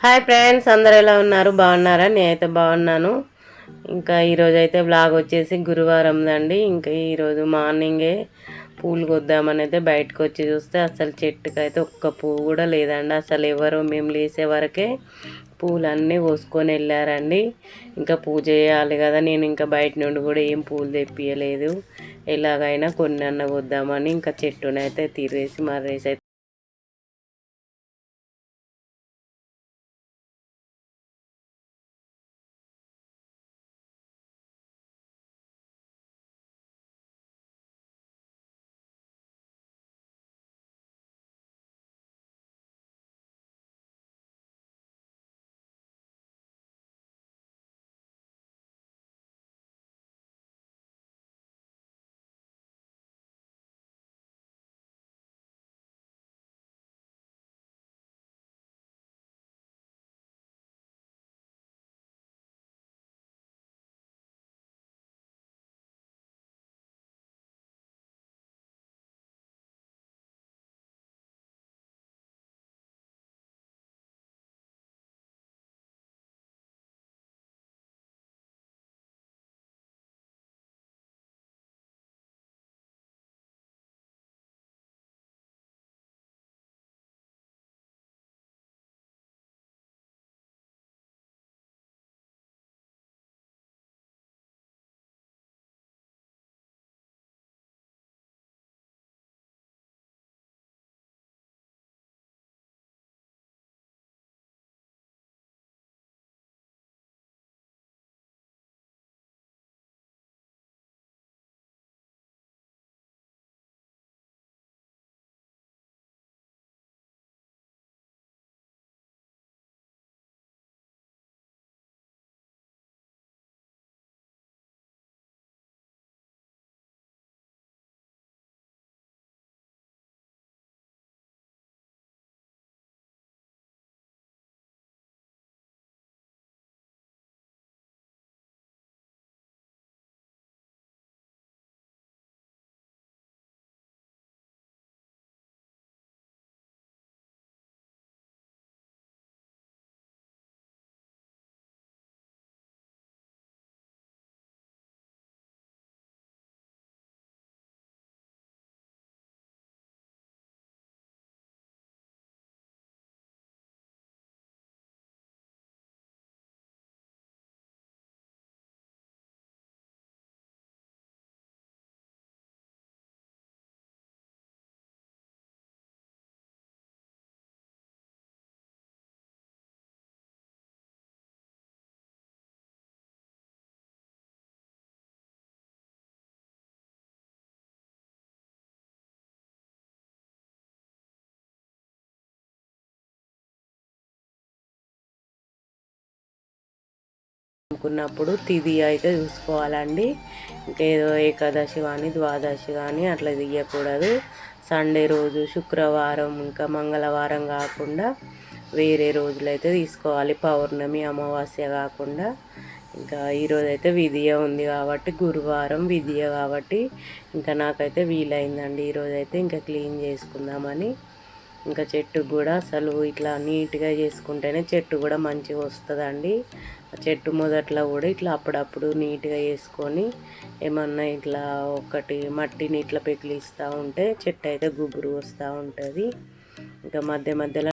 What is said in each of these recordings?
Hi friends అందరు ఎలా ఉన్నారు? బాగున్నారా? నేనైతే బాగున్నాను. ఇంకా ఈరోజు అయితే బ్లాగ్ వచ్చేసి గురువారం దండి. ఇంకా ఈరోజు మార్నింగే పూలు కొద్దామని అయితే బయటకు వచ్చి చూస్తే అసలు చెట్టుకి అయితే ఒక్క పువ్వు కూడా లేదండి. అసలు ఎవరో మేము లేసే వరకే పూలన్నీ కోసుకొని వెళ్ళారండి. ఇంకా పూజ చేయాలి కదా. నేను ఇంకా బయట నుండి కూడా ఏం పూలు తెప్పియలేదు. ఎలాగైనా కొన్ని అన్న కొద్దామని ఇంకా చెట్టునైతే తీరేసి మర్రేసి అయితే అనుకున్నప్పుడు తిది అయితే చూసుకోవాలండి. ఇంకేదో ఏకాదశి కానీ ద్వాదశి కానీ అట్లా తీయకూడదు. సండే రోజు శుక్రవారం ఇంకా మంగళవారం కాకుండా వేరే రోజులైతే తీసుకోవాలి. పౌర్ణమి అమావాస్య కాకుండా. ఇంకా ఈరోజు అయితే విధియ ఉంది కాబట్టి గురువారం విధియ కాబట్టి ఇంకా నాకైతే వీలైందండి. ఈరోజు అయితే ఇంకా క్లీన్ చేసుకుందామని. ఇంకా చెట్టు కూడా అసలు ఇట్లా నీట్గా చేసుకుంటేనే చెట్టు కూడా మంచిగా వస్తుందండి. చెట్టు మొదట్లో కూడా ఇట్లా అప్పుడప్పుడు నీట్గా వేసుకొని ఏమన్నా ఇట్లా ఒకటి మట్టిని ఇట్లా పెకిలిస్తూ ఉంటే చెట్టు అయితే గుబురు వస్తూ ఉంటుంది. ఇంకా మధ్య మధ్యలో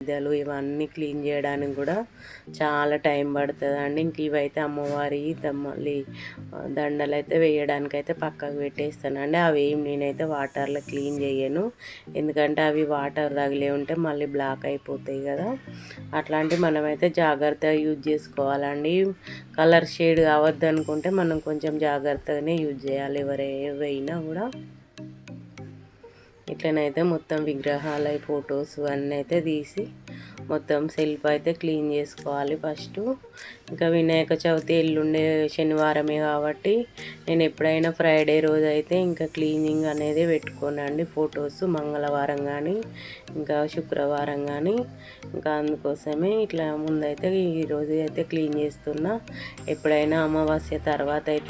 నైవేద్యాలు ఇవన్నీ క్లీన్ చేయడానికి కూడా చాలా టైం పడుతుంది అండి. ఇంక ఇవైతే అమ్మవారి మళ్ళీ దండలు అయితే వేయడానికి అయితే పక్కకు పెట్టేస్తానండి. అవి ఏం నేనైతే వాటర్లో క్లీన్ చేయను. ఎందుకంటే అవి వాటర్ తగిలే ఉంటే మళ్ళీ బ్లాక్ అయిపోతాయి కదా. అట్లాంటి మనమైతే జాగ్రత్తగా యూజ్ చేసుకోవాలండి. కలర్ షేడ్ కావద్దు అనుకుంటే మనం కొంచెం జాగ్రత్తగానే యూజ్ చేయాలి ఎవరైనా కూడా. ఇట్లనైతే మొత్తం విగ్రహాల ఫొటోస్ అన్నీ అయితే తీసి మొత్తం సెల్ఫ్ అయితే క్లీన్ చేసుకోవాలి ఫస్ట్. ఇంకా వినాయక చవితి ఎల్లుండే శనివారమే కాబట్టి నేను ఎప్పుడైనా ఫ్రైడే రోజు అయితే ఇంకా క్లీనింగ్ అనేది పెట్టుకోనండి. ఫొటోస్ మంగళవారం కానీ ఇంకా శుక్రవారం కానీ ఇంకా అందుకోసమే ఇట్లా ముందైతే ఈరోజు అయితే క్లీన్ చేస్తున్నా. ఎప్పుడైనా అమావాస్య తర్వాత అయితే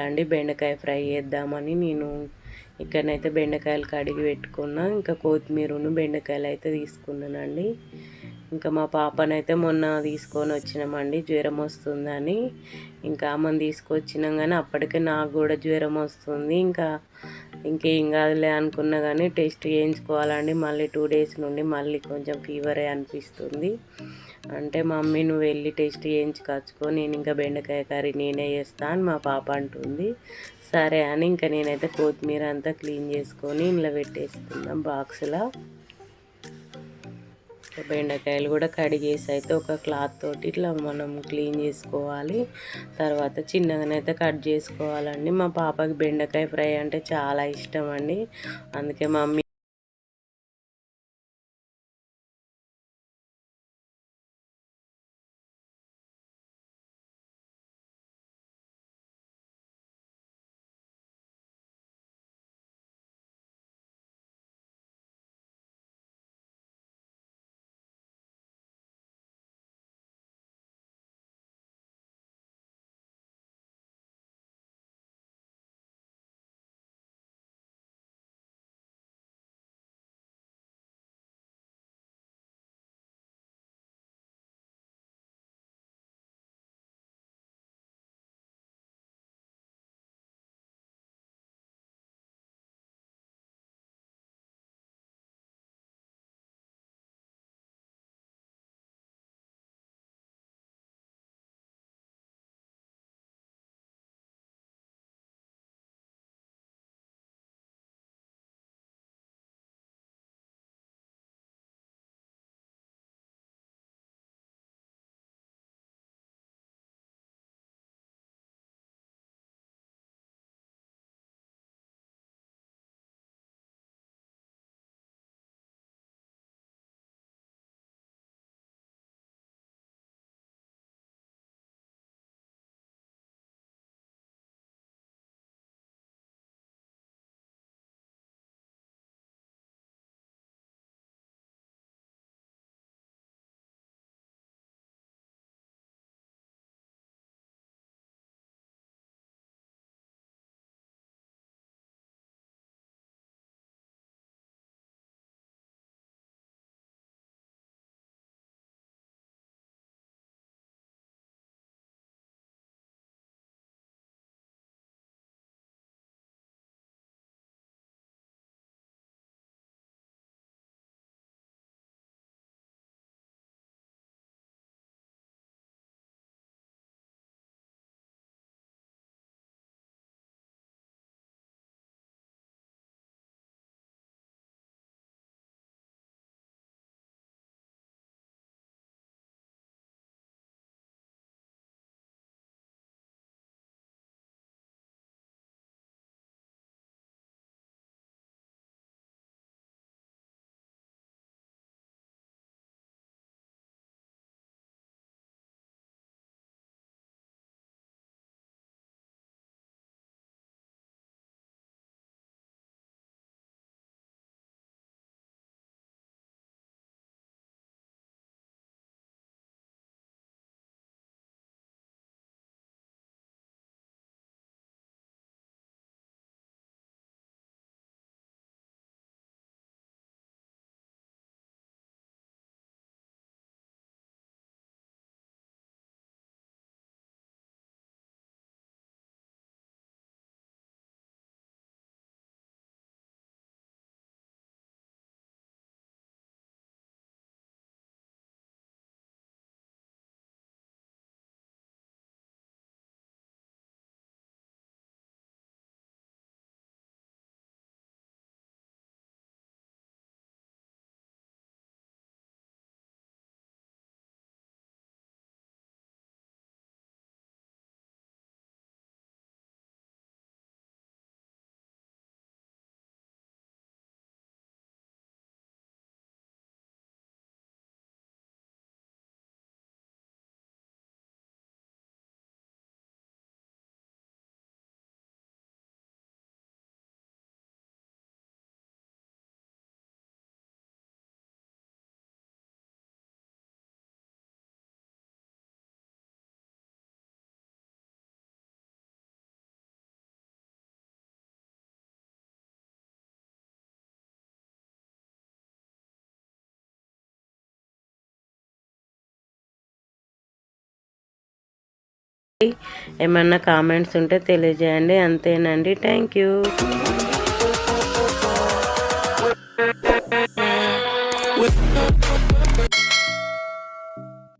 అండి బెండకాయ ఫ్రై చేద్దామని నేను ఇక్కడనైతే బెండకాయలు కడిగి పెట్టుకున్నా ఇంకా కొత్తిమీరను బెండకాయలు అయితే తీసుకున్నానండి. ఇంకా మా పాపనైతే మొన్న తీసుకొని వచ్చినామండి జ్వరం వస్తుందని. ఇంకా మనం తీసుకొచ్చినాం కానీ అప్పటికే నాకు కూడా జ్వరం వస్తుంది. ఇంకా ఇంకేం కాదులే అనుకున్నా కానీ టెస్ట్ చేయించుకోవాలండి. మళ్ళీ టూ డేస్ నుండి మళ్ళీ కొంచెం ఫీవరే అనిపిస్తుంది. అంటే మమ్మీ నువ్వు వెళ్ళి టెస్ట్ చేయించుకొచ్చుకో నేను ఇంకా బెండకాయ కర్రీ నేనే చేస్తాను మా పాప అంటుంది. సరే అని ఇంకా నేనైతే కొత్తిమీర అంతా క్లీన్ చేసుకొని ఇంట్లో పెట్టేస్తున్నాం బాక్స్లో. బెండకాయలు కూడా కడిగేసి అయితే ఒక క్లాత్ తోటి ఇట్లా మనం క్లీన్ చేసుకోవాలి. తర్వాత చిన్నగానైతే కట్ చేసుకోవాలండి. మా పాపకి బెండకాయ ఫ్రై అంటే చాలా ఇష్టం అండి. అందుకే మమ్మీ ఏమన్నా కామెంట్స్ ఉంటే తెలియజేయండి. అంతేనండి. Thank you.